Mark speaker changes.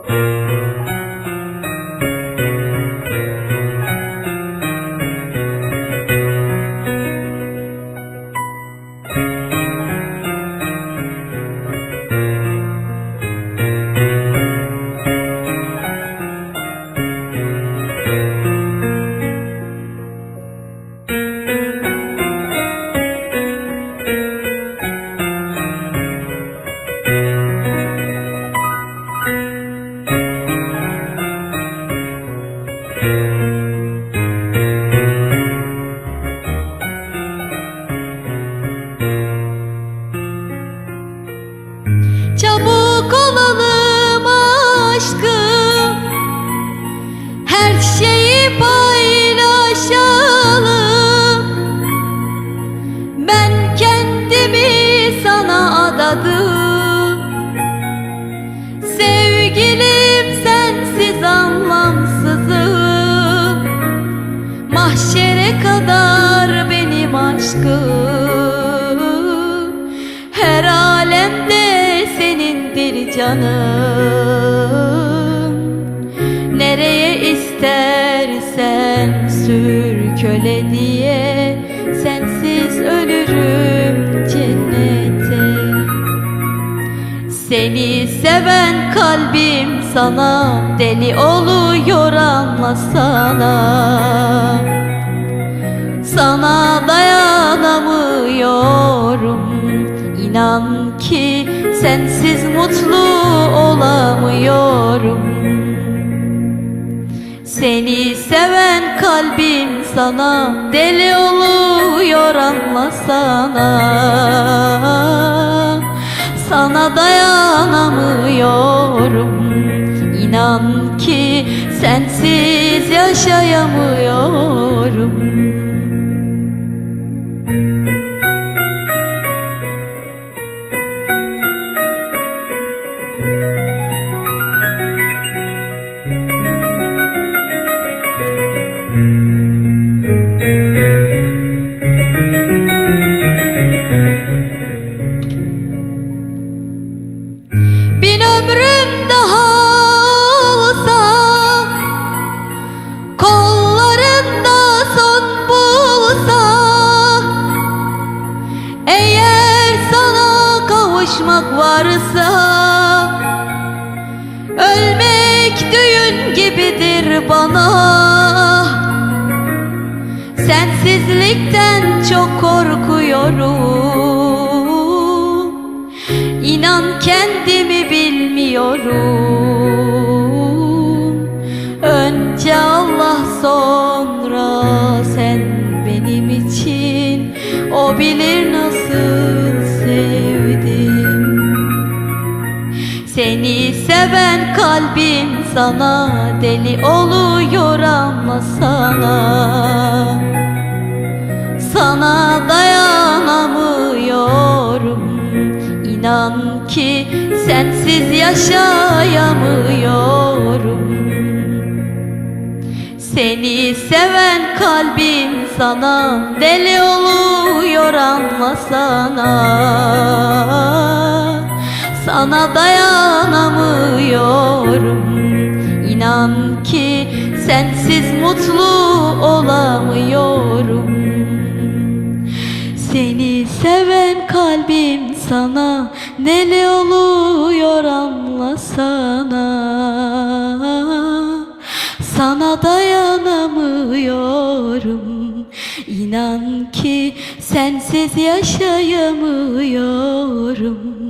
Speaker 1: Música Música Mahşere kadar benim aşkım. Her alemde senindir canım. Nereye istersen sür köle diye Sensiz ölürüm cennete seni seven kalbim sana deli oluyor anlasana Sana. Dayanamıyorum. İnan ki sensiz mutlu olamıyorum. Seni seven kalbim sana deli oluyor anlasana Sana dayanamıyorum. İnan ki sensiz yaşayamıyorum kavuşmak varsa Ölmek düğün gibidir bana. Sensizlikten çok korkuyorum. İnan kendimi bilmiyorum seven kalbim sana deli oluyor anlasana Sana. Dayanamıyorum İnan ki sensiz yaşayamıyorum. Seni seven kalbim sana deli oluyor anlasana Sana dayanamıyorum. İnan ki sensiz mutlu olamıyorum. Seni seven kalbim sana deli oluyor anlasana Sana dayanamıyorum. İnan ki sensiz yaşayamıyorum